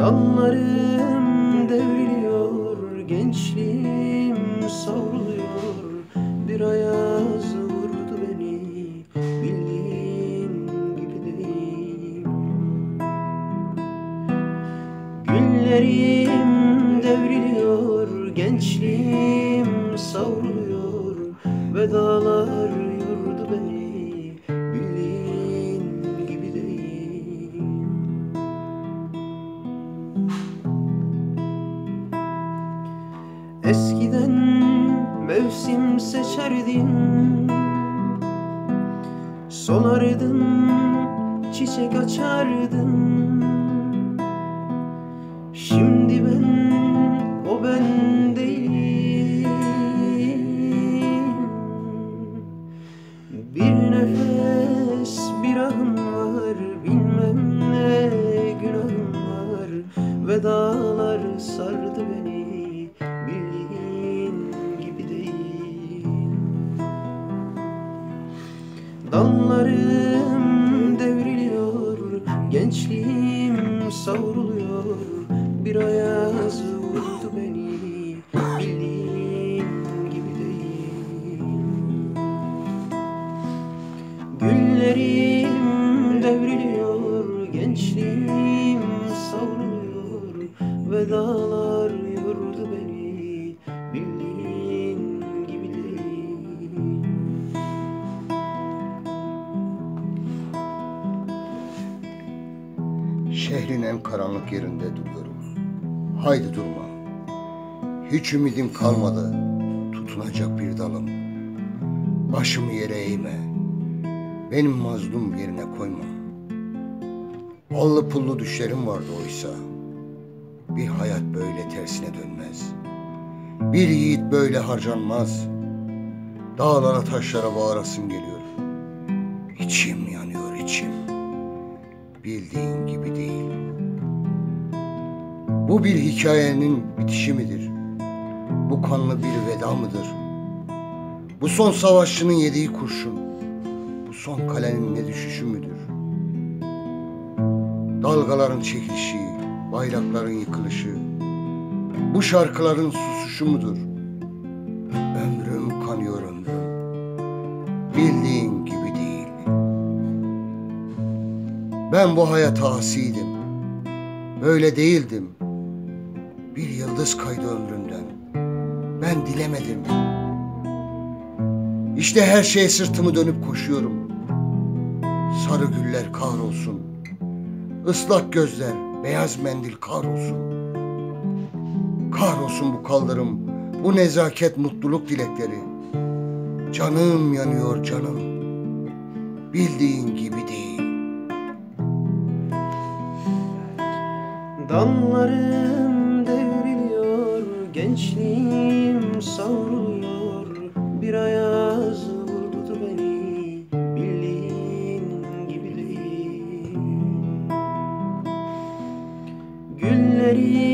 Dallarım devriliyor, gençliğim savruluyor Bir ayaz vurdu beni, bildiğin gibi değil. Günlerim devriliyor, gençliğim savruluyor Vedalar mevsim seçerdim Solardım, çiçek açardım Şimdi ben, o ben değilim. Bir nefes, bir ahım var Bilmem ne günahım var. Vedalar sardı beni Dallarım devriliyor, gençliğim savruluyor. Bir ayaz vurdu beni, bildiğin gibi değil. Günlerim devriliyor, Şehrin en karanlık yerinde duruyorum. Haydi durma. Hiç ümidim kalmadı. Tutunacak bir dalım. Başımı yere eğme. Benim mazlum yerine koyma. Allı pullu düşlerim vardı oysa. Bir hayat böyle tersine dönmez. Bir yiğit böyle harcanmaz. Dağlara taşlara bağırasım geliyor. İçim yanıyor içim bildiğin gibi değil. Bu bir hikayenin bitişi midir? Bu kanlı bir veda mıdır? Bu son savaşçının yediği kurşun, bu son kalenin ne düşüşü müdür? Dalgaların çekilişi, bayrakların yıkılışı, bu şarkıların susuşu mudur? Ömrüm kanıyor ömrüm, bildiğin Ben bu hayata asiydim. Böyle değildim. Bir yıldız kaydı ömrümden. Ben dilemedim. İşte her şeye sırtımı dönüp koşuyorum. Sarı güller kahrolsun. Islak gözler, beyaz mendil kahrolsun. Kahrolsun bu kaldırım, bu nezaket mutluluk dilekleri. Canım yanıyor canım. Bildiğin gibi değil. Dallarım devriliyor, gençliğim savruluyor. Bir ayaz vurdu beni, bildiğin gibi değil. Güllerim